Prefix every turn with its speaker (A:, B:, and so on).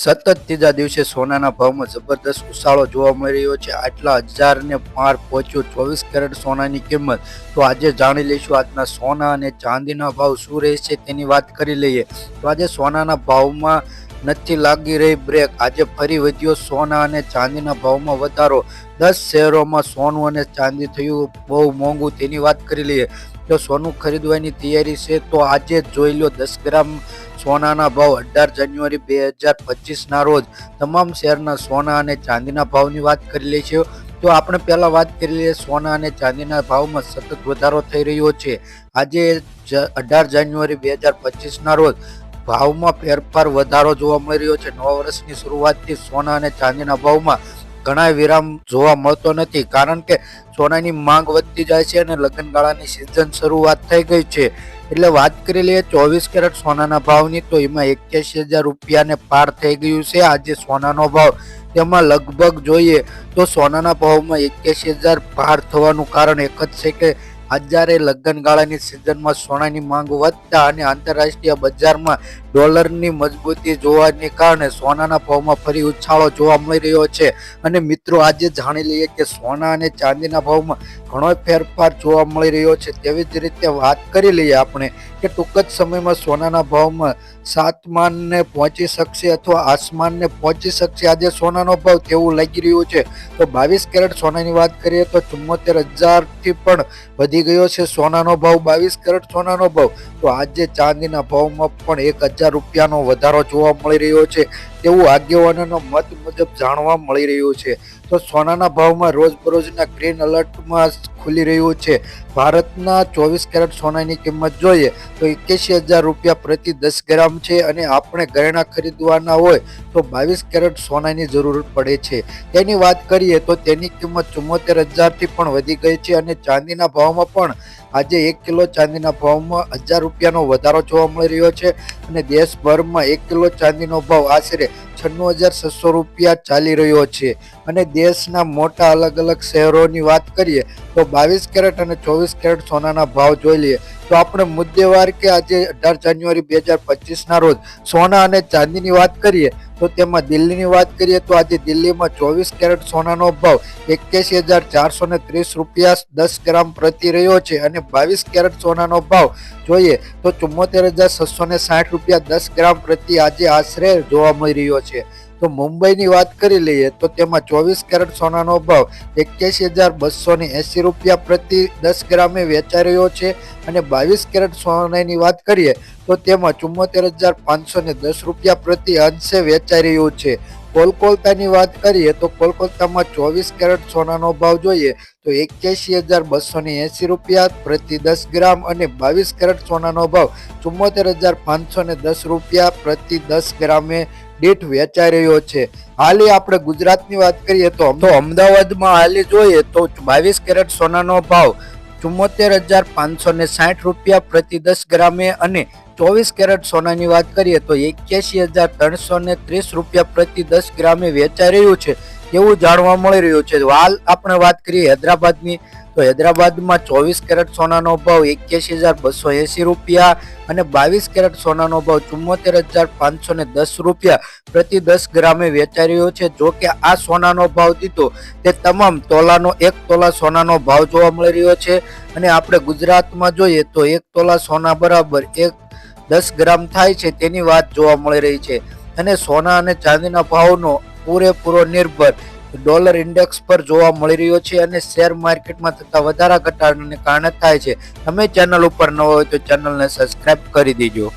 A: સતત ત્રીજા દિવસે સોનાના ભાવમાં જબરદસ્ત ઉછાળો જોવા મળી રહ્યો છે. આટલા હજારને પાર પહોંચ્યો ચોવીસ કેરેટ સોનાની કિંમત. તો આજે જાણી લઈશું આજના સોના અને ચાંદીના ભાવ શું રહેશે તેની વાત કરી લઈએ. તો આજે સોનાના ભાવમાં નથી લાગી રહી બ્રેક. આજે ફરી વધ્યો સોના અને ચાંદીના ભાવમાં વધારો. દસ શહેરોમાં સોનું અને ચાંદી થયું બહુ મોંઘું તેની વાત કરી લઈએ. જો સોનું ખરીદવાની તૈયારી છે તો આજે જોઈ લો દસ ગ્રામ સોનાના ભાવ અઢાર જાન્યુઆરી બે હજાર પચીસના રોજ તમામ શહેરના સોના અને ચાંદીના ભાવની વાત કરી લઈશું તો આપણે પહેલાં વાત કરી લઈએ સોના અને ચાંદીના ભાવમાં સતત વધારો થઈ રહ્યો છે. આજે અઢાર જાન્યુઆરી બે હજાર પચીસના રોજ ભાવમાં ફેરફાર વધારો જોવા મળી રહ્યો છે. નવા વર્ષની શરૂઆતથી સોના અને ચાંદીના ભાવમાં ઘણા વિરામ જોવા મળતો નથી કારણ કે સોનાની માંગ વધતી જાય છે અને લગ્નગાળાની સિઝન શરૂઆત થઈ ગઈ છે. એટલે વાત કરી લઈએ ચોવીસ કેરેટ સોનાના ભાવની, તો એમાં એક્યાસી હજાર રૂપિયાને પાર થઈ ગયું છે આજે સોનાનો ભાવ. તેમાં લગભગ જોઈએ તો સોનાના ભાવમાં એક્યાસી હજાર પાર થવાનું કારણ એક જ છે કે હજારે લગ્નગાળાની સિઝનમાં સોનાની માંગ વધતા અને આંતરરાષ્ટ્રીય બજારમાં ડોલરની મજબૂતી જોવાને કારણે સોનાના ભાવમાં ફરી ઉછાળો જોવા મળી રહ્યો છે. અને મિત્રો, આજે જાણી લઈએ કે સોના અને ચાંદીના ભાવમાં ઘણો ફેરફાર જોવા મળી રહ્યો છે. તેવી જ રીતે વાત કરી લઈએ આપણે કે ટૂંક જ સમયમાં સોનાના ભાવમાં સાતમાનને પહોંચી શકશે અથવા આસમાનને પહોંચી શકશે. આજે સોનાનો ભાવ તેવું લાગી રહ્યું છે? તો બાવીસ કેરેટ સોનાની વાત કરીએ તો ચુમ્મોતેર હજારથી પણ વધી ગયો છે સોનાનો ભાવ. બાવીસ કેરેટ સોનાનો ભાવ. તો આજે ચાંદીના ભાવમાં પણ એક હજાર રૂપિયાનો વધારો જોવા મળી રહ્યો છે. તેવું આગેવાનોનો મત મુજબ જાણવા મળી રહ્યું છે. તો સોનાના ભાવમાં રોજબરોજના ગ્રીન અલર્ટમાં ખુલી રહ્યું છે. ભારતના ચોવીસ કેરેટ સોનાની કિંમત જોઈએ તો એક્યાસી હજાર રૂપિયા પ્રતિ દસ ગ્રામ છે અને આપણે ગરણા ખરીદવાના હોય તો બાવીસ કેરેટ સોનાની જરૂર પડે છે. તેની વાત કરીએ તો તેની કિંમત ચુમ્મોતેર હજારથી પણ વધી ગઈ છે અને ચાંદીના ભાવમાં પણ આજે એક કિલો ચાંદીના ભાવમાં હજાર રૂપિયાનો વધારો જોવા મળી રહ્યો છે અને દેશભરમાં એક કિલો ચાંદીનો ભાવ આશરે છન્નું હજાર છસો રૂપિયા ચાલી રહ્યો છે. અને દેશના મોટા અલગ અલગ શહેરોની વાત કરીએ તો બાવીસ કેરેટ અને ચોવીસ કેરેટ સોનાના ભાવ જોઈ લઈએ તો આપણે મુદ્દેવાર કે આજે અઢાર જાન્યુઆરી બે હજાર પચીસના રોજ સોના અને ચાંદીની વાત કરીએ તો તેમાં દિલ્હીની વાત કરીએ તો આજે દિલ્હીમાં ચોવીસ કેરેટ સોનાનો ભાવ એક્યાસી હજાર ચારસો ને ત્રીસ રૂપિયા દસ ગ્રામ પ્રતિ રહ્યો છે અને બાવીસ કેરેટ સોનાનો ભાવ જોઈએ તો ચુમ્મોતેર હજાર છસો ને સાઠ રૂપિયા દસ ગ્રામ પ્રતિ આજે આશરે જોવા મળી રહ્યો છે. તો મુંબઈની વાત કરી લઈએ તો તેમાં ચોવીસ કેરેટ સોનાનો ભાવ એક્યાસી હજાર બસો ને એંસી રૂપિયા પ્રતિ દસ ગ્રામે વેચાઈ રહ્યો છે અને બાવીસ કેરેટ સોનાની વાત કરીએ તો તેમાં ચુમ્મોતેર હજાર પાંચસો ને દસ રૂપિયા પ્રતિ અંશે વેચાઈ રહ્યું છે. કોલકાતાની વાત કરીએ તો કોલકાતામાં ચોવીસ કેરેટ સોનાનો ભાવ જોઈએ તો એક્યાસી હજાર બસો ને એંસી રૂપિયા પ્રતિ દસ ગ્રામ અને બાવીસ કેરેટ સોનાનો ભાવ ચુમ્મોતેર હજાર પાંચસો ને દસ રૂપિયા પ્રતિ દસ ગ્રામે દીઠ વેચાઈ રહ્યો છે. હાલી આપણે ગુજરાતની વાત કરીએ તો અમદાવાદમાં હાલી જોઈએ તો બાવીસ કેરેટ સોનાનો ભાવ ચુમ્મોતેર હજાર પાંચસો ને સાઠ રૂપિયા પ્રતિ દસ ગ્રામે અને ચોવીસ કેરેટ સોનાની વાત કરીએ તો એક્યાસી હજાર ત્રણસો ને ત્રીસ રૂપિયા પ્રતિ દસ ગ્રામે વેચાઈ રહ્યું છે. એવું જાણવા મળી રહ્યું છે. હાલ આપણે વાત કરીએ હૈદરાબાદની તો હૈદરાબાદમાં ચોવીસ કેરેટ સોનાનો ભાવ એક્યાસી હજાર બસો એંસી રૂપિયા અને બાવીસ કેરેટ સોનાનો ભાવ ચુમ્મોતેર હજાર પાંચસો ને દસ રૂપિયા પ્રતિ દસ ગ્રામે વેચાઈ રહ્યો છે. જો કે આ સોનાનો ભાવ દીધો તે તમામ તોલાનો એક તોલા સોનાનો ભાવ જોવા મળી રહ્યો છે. અને આપણે ગુજરાતમાં જોઈએ તો એક તોલા સોના બરાબર એક દસ ગ્રામ થાય છે તેની વાત જોવા મળી રહી છે. અને સોના અને ચાંદીના ભાવનો પૂરેપૂરો નિર્ભર ડોલર ઇન્ડેક્સ પર જોવા મળી રહ્યો છે અને શેર માર્કેટમાં થતા વધારા ઘટાડાને કારણે થાય છે. તમે ચેનલ ઉપર ન હોય તો ચેનલને સબસ્ક્રાઇબ કરી દેજો.